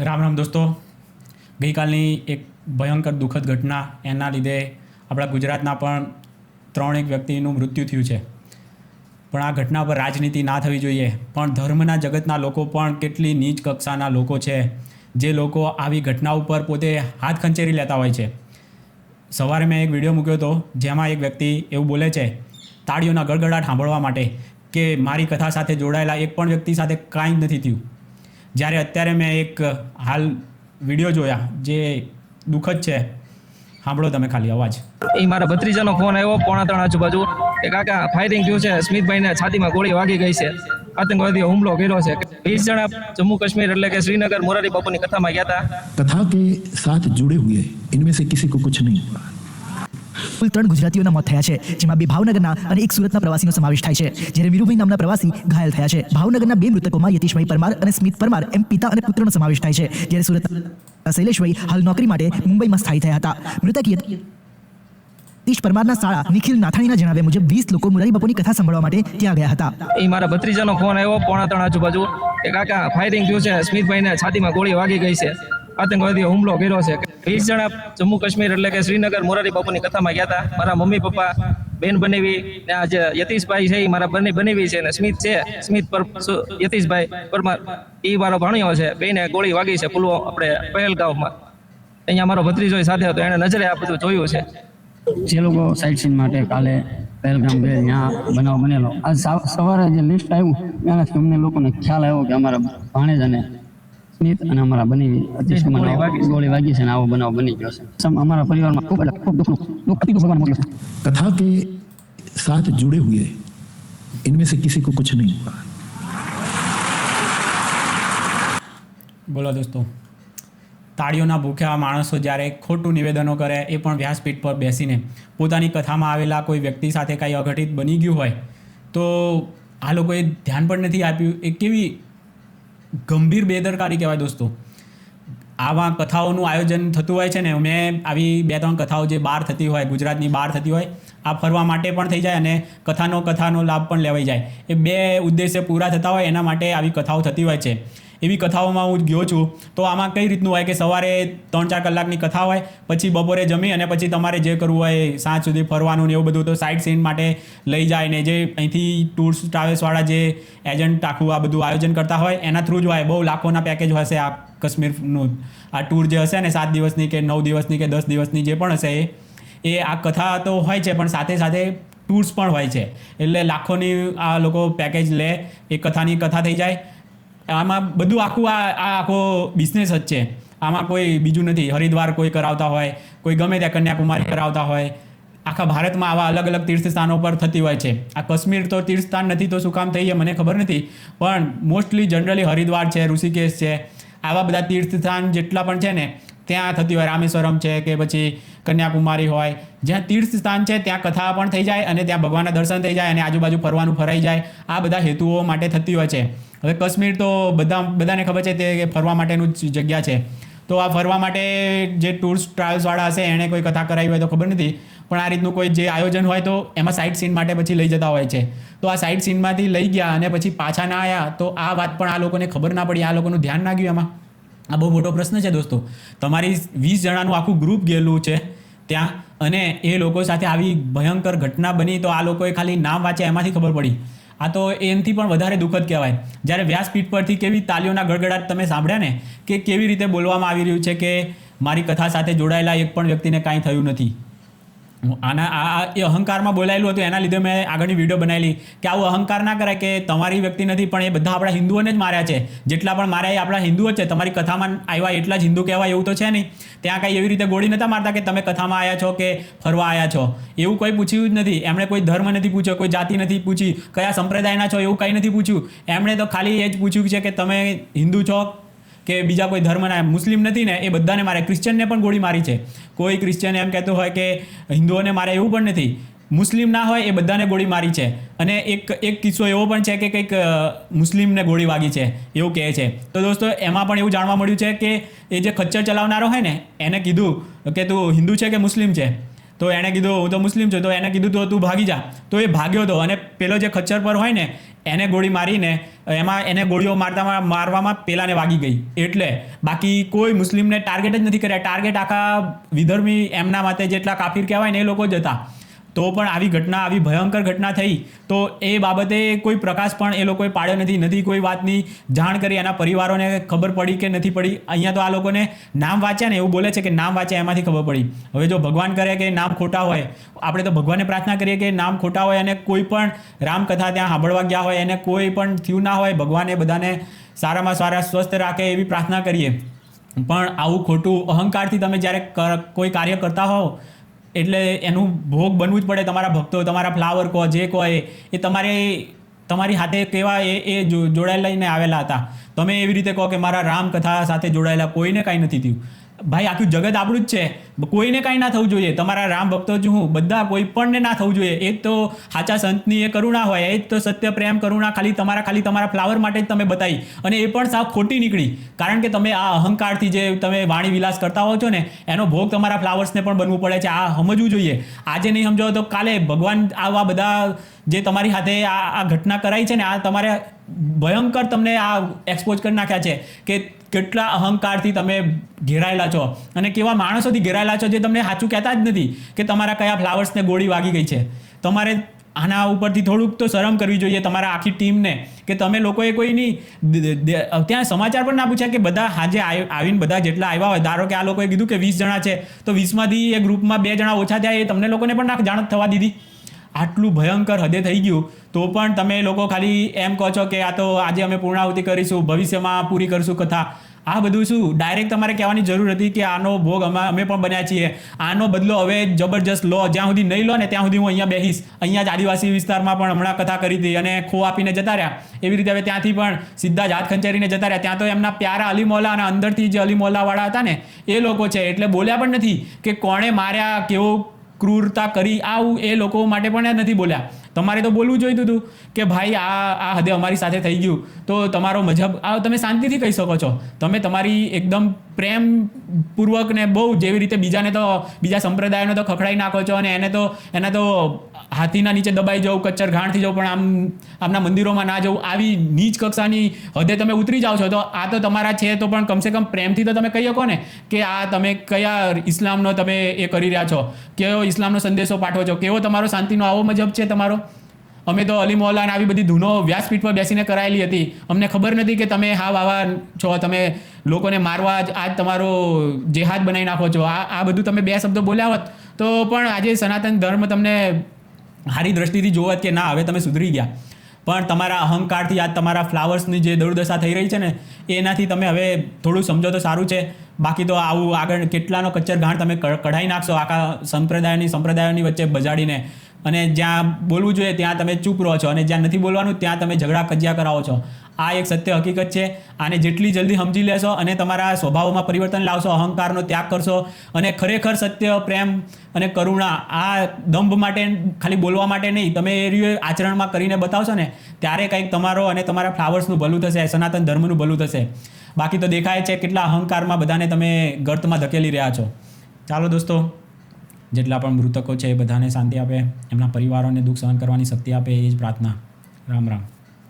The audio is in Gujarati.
રામ રામ દોસ્તો. ગઈકાલની એક ભયંકર દુઃખદ ઘટના, એના લીધે આપણા ગુજરાતના પણ ત્રણ એક વ્યક્તિનું મૃત્યુ થયું છે. પણ આ ઘટના પર રાજનીતિ ના થવી જોઈએ. પણ ધર્મના જગતના લોકો પણ કેટલી નીચ કક્ષાના લોકો છે. જે લોકો આવી ઘટના ઉપર પોતે હાથ ખંચેરી લેતા હોય છે. સવારે મેં એક વીડિયો મૂક્યો હતો, જેમાં એક વ્યક્તિ એવું બોલે છે, તાળીઓના ગળગડાટ સાંભળવા માટે કે મારી કથા સાથે જોડાયેલા એક પણ વ્યક્તિ સાથે કાંઈ નથી થયું. જ્યારે અત્યારે મેં એક હાલ વીડિયો જોયા જે દુઃખદ છે. સાંભળો તમે ખાલી અવાજ. એ મારા ભત્રીજાનો ફોન આવ્યો પોણા ત્રણ આજુબાજુ. કે કાકા ફાયરિંગ થયું છે. સ્મિતભાઈને છાતીમાં ગોળી વાગી ગઈ છે. આતંકવાદીઓ હુમલો કર્યો છે. વીસ જણા જમ્મુ કાશ્મીર એટલે કે શ્રીનગર મોરારી બાપુની કથામાં ગયા હતા. તથા કે સાથ જુડે હુએ. ઇનમે સે કિસી કો કુછ નહીં. હુઆ કુલ ત્રણ ગુજરાતીઓના મોત થયા છે, જેમાં બે ભાવનગરના અને એક સુરતના પ્રવાસીનો સમાવેશ થાય છે. જ્યારે વીરુભાઈ નામના પ્રવાસી ઘાયલ થયા છે. ભાવનગરના બે મૃતકોમાં યતીશભાઈ પરમાર અને સ્મિત પરમાર એમ પિતા અને પુત્રનો સમાવેશ થાય છે. જ્યારે સુરતના શૈલેષભાઈ હાલ નોકરી માટે મુંબઈમાં સ્થાયી થયા હતા. મૃતક યતીશ પરમારના શાળા નિખિલ નાથાણીના જણાવ્યા મુજબ વીસ લોકો મુરારી બાપુની કથા સાંભળવા માટે ત્યાં ગયા હતા. એ મારા ભત્રીજાનો ફોન આવ્યો, પોણા ત્રણ આજુબાજુ. કાકા ફાયરિંગ થયું છે. સ્મિતભાઈને છાતીમાં ગોળી વાગી ગઈ છે. આતંકવાદીઓ હુમલો કર્યો છે. વીસ જણા જમ્મુ કાશ્મીર એટલે કે શ્રીનગર મોરારી બાપુની કથામાં ગયા હતા. મારા મમ્મી, પપ્પા, બેન બનેવી ને આ જે યતીશભાઈ છે એ મારા બંને, બનેવી છે ને સ્મિત છે. સ્મિત પર યતીશભાઈ પરમાર એ મારો ભાણિયો છે. બેને ગોળી વાગી છે પુલવા આપણે પહેલગાંવમાં. અહીંયા મારો ભત્રીજો સાથે હતો. એણે નજરે આ બધું જોયું છે. જે લોકો સાઇટ સીન માટે કાલે પહેલગામ ગયા, ત્યાં બનાવ બનેલો. આજ સવારે જે લિસ્ટ આવ્યું એનાથી અમને લોકોને ખ્યાલ આવ્યો કે અમારા ભાણેજ અને સ્મિત અને અમારા બની અતિશય ગોળી બનાવ વાગી છે. ગોળી વાગી છે અને આવો બનાવ બની ગયો છે સમ- અમારા પરિવારમાં ખૂબ એટલે ખૂબ દુઃખનું દુઃખ અતિ દુઃખ ભગવાન મોકલ્યું છે कथा के साथ जुड़े हुए इनमें से किसी को कुछ नहीं हुआ બોલો દોસ્તો તાળીઓના ભૂખ્યા માણસો જ્યારે ખોટું નિવેદનો કરે એ પણ વ્યાસપીઠ પર બેસીને પોતાની કથામાં આવેલા કોઈ વ્યક્તિ સાથે કાંઈ અઘટિત બની ગયું હોય તો આ લોકોએ ધ્યાન પણ નથી આપ્યું એ કેવી ગંભીર બેદરકારી કહેવાય દોસ્તો. આવા કથાઓનું આયોજન થતું હોય છે ને મેં આવી બે ત્રણ કથાઓ જે બહાર થતી હોય, ગુજરાતની બહાર થતી હોય, આ ફરવા માટે પણ થઈ જાય અને કથાનો કથાનો લાભ પણ લેવાઈ જાય. એ બે ઉદ્દેશ્ય પૂરા થતા હોય, એના માટે આવી કથાઓ થતી હોય છે. એવી કથાઓમાં હું ગયો છું. તો આમાં કઈ રીતનું હોય કે સવારે ત્રણ ચાર કલાકની કથા હોય, પછી બપોરે જમી અને પછી તમારે જે કરવું હોય સાંજ સુધી ફરવાનું ને એવું બધું, તો સાઇટ સીન માટે લઈ જાય ને જે અહીંથી ટૂર્સ ટ્રાવેલ્સવાળા જે એજન્ટ આખું આ બધું આયોજન કરતા હોય, એના થ્રુ જ હોય. બહુ લાખોના પેકેજ હશે આ કાશ્મીરનું. આ ટૂર જે હશે ને સાત દિવસની કે નવ દિવસની કે દસ દિવસની જે પણ હશે એ એ આ કથા તો હોય છે, પણ સાથે સાથે ટૂર્સ પણ હોય છે. એટલે લાખોની આ લોકો પેકેજ લે, એ કથાની કથા થઈ જાય. આમાં બધું આખું આ આ આખો બિઝનેસ જ છે. આમાં કોઈ બીજું નથી. હરિદ્વાર કોઈ કરાવતા હોય કોઈ ગમે ત્યાં કન્યાકુમારી કરાવતા હોય. આખા ભારતમાં આવા અલગ અલગ તીર્થસ્થાનો પર થતી હોય છે. આ કાશ્મીર તો તીર્થ સ્થાન નથી તો શું કામ થઈ મને ખબર નથી. પણ મોસ્ટલી જનરલી હરિદ્વાર છે ઋષિકેશ છે. આવા બધા તીર્થસ્થાન જેટલા પણ છે ને ત્યાં થતી હોય. રામેશ્વરમ છે કે પછી કન્યાકુમારી હોય. જ્યાં તીર્થ સ્થાન છે ત્યાં કથા પણ થઈ જાય અને ત્યાં ભગવાનના દર્શન થઈ જાય અને આજુબાજુ ફરવાનું ફરાઈ જાય. આ બધા હેતુઓ માટે થતી હોય છે. હવે કાશ્મીર તો બધા બધાને ખબર છે તે ફરવા માટેનું જ જગ્યા છે. તો આ ફરવા માટે જે ટૂર્સ ટ્રાવેલ્સવાળા હશે, એણે કોઈ કથા કરાવી હોય તો ખબર નથી. પણ આ રીતનું કોઈ જે આયોજન હોય તો એમાં સાઇટ સીન માટે પછી લઈ જતા હોય છે. તો આ સાઇટ સીનમાંથી લઈ ગયા અને પછી પાછા ના આવ્યા તો આ વાત પણ આ લોકોને ખબર ના પડી. આ લોકોનું ધ્યાન ના ગયું એમાં. આ બહુ મોટો પ્રશ્ન છે દોસ્તો. તમારી વીસ જણાનું આખું ગ્રુપ ગયેલું છે ત્યાં અને એ લોકો સાથે આવી ભયંકર ઘટના બની તો આ લોકોએ ખાલી નામ વાંચ્યા, એમાંથી ખબર પડી. આ તો એમથી પણ વધારે દુઃખદ કહેવાય. જ્યારે વ્યાસપીઠ પરથી કેવી તાલીઓના ગડગડાટ તમે સાંભળ્યા ને, કે કેવી રીતે બોલવામાં આવી રહ્યું છે કે મારી કથા સાથે જોડાયેલા એક પણ વ્યક્તિને કાંઈ થયું નથી. આના આ એ અહંકારમાં બોલાયેલું હતું, એના લીધે મેં આગળની વીડિયો બનાવેલી કે આવું અહંકાર ના કરાય કે તમારી વ્યક્તિ નથી, પણ એ બધા આપણા હિન્દુઓને જ માર્યા છે. જેટલા પણ માર્યા એ આપણા હિન્દુઓ છે, તમારી કથામાં આવ્યા એટલા જ હિન્દુ કહેવાય એવું તો છે નહીં. ત્યાં કાંઈ એવી રીતે ગોળી નતા મારતા કે તમે કથામાં આવ્યા છો કે ફરવા આવ્યા છો. એવું કોઈ પૂછ્યું જ નથી. એમણે કોઈ ધર્મ નથી પૂછ્યો, કોઈ જાતિ નથી પૂછી, કયા સંપ્રદાયના છો એવું કંઈ નથી પૂછ્યું. એમણે તો ખાલી એ જ પૂછ્યું છે કે તમે હિન્દુ છો કે બીજા કોઈ ધર્મના મુસ્લિમ નથી ને, એ બધાને મારે ક્રિશ્ચિયનને પણ ગોળી મારી છે. કોઈ ક્રિશ્ચિયન એમ કહેતો હોય કે હિન્દુઓને મારે એવું પણ નથી. મુસ્લિમ ના હોય એ બધાને ગોળી મારી છે. અને એક એક કિસ્સો એવો પણ છે કે કંઈક મુસ્લિમને ગોળી વાગી છે, એવું કહે છે. તો દોસ્તો, એમાં પણ એવું જાણવા મળ્યું છે કે એ જે ખચ્ચર ચલાવનારો હોય ને, એને કીધું કે તું હિન્દુ છે કે મુસ્લિમ છે? તો એણે કીધું, હું તો મુસ્લિમ છું. તો એને કીધું, તો તું ભાગી જા. તો એ ભાગ્યો હતો અને પેલો જે ખચ્ચર પર હોય ને એને ગોળી મારીને, એમાં એને ગોળીઓ મારતા મારવામાં પેલાને વાગી ગઈ. એટલે બાકી કોઈ મુસ્લિમને ટાર્ગેટ જ નથી કર્યા. ટાર્ગેટ આખા વિધર્મી એમના માટે જેટલા કાફીર કહેવાય ને એ લોકો જ હતા. તો પણ આવી ઘટના, આવી ભયંકર ઘટના થઈ. તો એ બાબતે કોઈ પ્રકાશ પણ એ લોકોએ પાડ્યો નથી નથી કોઈ વાતની જાણ કરી, એના પરિવારોને ખબર પડી કે નથી પડી. અહીંયા તો આ લોકોને નામ વાંચ્યા ને એવું બોલે છે કે નામ વાંચ્યા એમાંથી ખબર પડી. હવે જો ભગવાન કરે કે નામ ખોટા હોય, આપણે તો ભગવાનને પ્રાર્થના કરીએ કે નામ ખોટા હોય અને કોઈ પણ રામકથા ત્યાં સાંભળવા ગયા હોય એને કોઈ પણ થયું ના હોય, ભગવાને બધાને સારામાં સારા સ્વસ્થ રાખે એવી પ્રાર્થના કરીએ. પણ આવું ખોટું અહંકારથી તમે જ્યારે કોઈ કાર્ય કરતા હોવ એટલે એનું ભોગ બનવું જ પડે તમારા ભક્તો, તમારા ફ્લાવર કહો જે કહો એ. તમારે, તમારી હાથે કેવા એ એ જોડાયેલા લઈને આવેલા હતા. તમે એવી રીતે કહો કે મારા રામકથા સાથે જોડાયેલા કોઈને કાંઈ નથી થયું. ભાઈ, આખું જગત આપણું જ છે. કોઈને કાંઈ ના થવું જોઈએ. તમારા રામ ભક્તો જ હું. બધા કોઈ પણને ના થવું જોઈએ. એ તો સાચા સંતની એ કરુણા હોય. એ જ તો સત્ય પ્રેમ કરુણા ખાલી તમારા ખાલી તમારા ફ્લાવર માટે જ તમે બતાવી. અને એ પણ સાવ ખોટી નીકળી. કારણ કે તમે આ અહંકારથી જે તમે વાણી વિલાસ કરતા હો છો ને, એનો ભોગ તમારા ફ્લાવર્સને પણ બનવું પડે છે. આ સમજવું જોઈએ. આજે નહીં સમજો તો કાલે ભગવાન આવા બધા જે તમારી સાથે આ આ ઘટના કરાઈ છે ને, આ તમારે ભયંકર તમને આ એક્સપોઝ કરી નાખ્યા છે કે કેટલા અહંકારથી તમે ઘેરાયેલા છો અને કેવા માણસોથી ઘેરાયેલા છો જે તમને સાચું કહેતા જ નથી કે તમારા કયા ફ્લાવર્સને ગોળી વાગી ગઈ છે. તમારે આના ઉપરથી થોડુંક તો શરમ કરવી જોઈએ તમારા આખી ટીમને કે તમે લોકોએ દ- દ- ત્યાં સમાચાર પણ ના પૂછ્યા કે બધા હાજે આવ- આવીને બધા જેટલા આવ્યા હોય, ધારો કે આ લોકોએ કીધું કે વીસ જણા છે, તો વીસમાંથી એ ગ્રુપમાં બે જણા ઓછા થયા એ તમને લોકોને પણ ના જાણ થવા દીધી. આટલું ભયંકર હદે થઈ ગયું તો પણ તમે લોકો ખાલી એમ કહો છો કે આ તો આજે અમે પૂર્ણાહુતિ કરીશું, ભવિષ્યમાં પૂરી કરીશું કથા. આ બધું શું? ડાયરેક્ટ તમારે કહેવાની જરૂર હતી કે આનો ભોગ અમે અમે પણ બન્યા છીએ. આનો બદલો હવે જબરજસ્ત લો. જ્યાં સુધી નહીં લો ને ત્યાં સુધી હું અહીંયા બેહીશ. અહીંયા જ આદિવાસી વિસ્તારમાં પણ હમણાં કથા કરી હતી અને ખો આપીને જતા રહ્યા. એવી રીતે હવે ત્યાંથી પણ સીધા જ હાથ ખંચેરીને જતા રહ્યા. ત્યાં તો એમના પ્યારા અલી મોલા અને અંદરથી જે અલી મોલાવાળા હતા ને, એ લોકો છે. એટલે બોલ્યા પણ નથી કે કોણે માર્યા, કેવો ક્રૂરતા કરી આવું એ લોકો માટે પણ નથી બોલ્યા. તમારે તો બોલવું જોઈતું હતું કે ભાઈ આ આ હદે અમારી સાથે થઈ ગયું. તો તમારો મજહબ આ તમે શાંતિથી કહી શકો છો. તમે તમારી એકદમ પ્રેમ પૂર્વક ને બહુ જેવી રીતે બીજાને તો, બીજા સંપ્રદાયને તો ખખડાઈ નાખો છો અને એને તો એને તો હાથીના નીચે દબાઈ જવું કચ્ચર ઘાણથી જવું પણ આમ, આમના મંદિરોમાં ના જવું આવી નીચ કક્ષાની હદે તમે ઉતરી જાઓ છો, તો આ તો તમારા છે, તો પણ કમસે કમ પ્રેમથી તો તમે કહી શકો ને કે આ તમે કયા ઇસ્લામનો તમે એ કરી રહ્યા છો? કેવો ઇસ્લામનો સંદેશો પાઠવો છો? કેવો તમારો શાંતિનો આવો મજબ છે તમારો? અમે તો અલી મોલાને આવી બધી ધૂનો વ્યાસપીઠ પર બેસીને કરાયેલી હતી. અમને ખબર નથી કે તમે હા આવા છો, તમે લોકોને મારવા જ આજ તમારો જેહાદ બનાવી નાખો છો. આ આ બધું તમે બે શબ્દો બોલ્યા હોત તો પણ આજે સનાતન ધર્મ તમને સારી દ્રષ્ટિથી જોવત કે ના, હવે તમે સુધરી ગયા. પણ તમારા અહંકારથી આજ તમારા ફ્લાવર્સની જે દુર્દશા થઈ રહી છે ને, એનાથી તમે હવે થોડું સમજો તો સારું છે. બાકી તો આવું આગળ કેટલાનો કચ્ચર ઘાણ તમે કઢાઈ નાખશો આખા સંપ્રદાયની, સંપ્રદાયોની વચ્ચે બજાડીને. અને જ્યાં બોલવું જોઈએ ત્યાં તમે ચૂપ રહો છો અને જ્યાં નથી બોલવાનું ત્યાં તમે ઝઘડા કજિયા કરાવો છો. આ એક સત્ય હકીકત છે. આને જેટલી જલ્દી સમજી લેશો અને તમારા સ્વભાવમાં પરિવર્તન લાવશો, અહંકારનો ત્યાગ કરશો અને ખરેખર સત્ય, પ્રેમ અને કરુણા આ દંભ માટે ખાલી બોલવા માટે નહીં, તમે એ આચરણમાં કરીને બતાવશો ને, ત્યારે કંઈક તમારો અને તમારા ફ્લાવર્સનું ભલું થશે, સનાતન ધર્મનું ભલું થશે. બાકી તો દેખાય છે કેટલા અહંકારમાં બધાને તમે ગર્તમાં ધકેલી રહ્યા છો. ચાલો દોસ્તો, જેટલા પણ મૃતકો છે એ બધાને શાંતિ આપે, એમના પરિવારોને દુઃખ સહન કરવાની શક્તિ આપે, એ જ પ્રાર્થના. રામ રામ.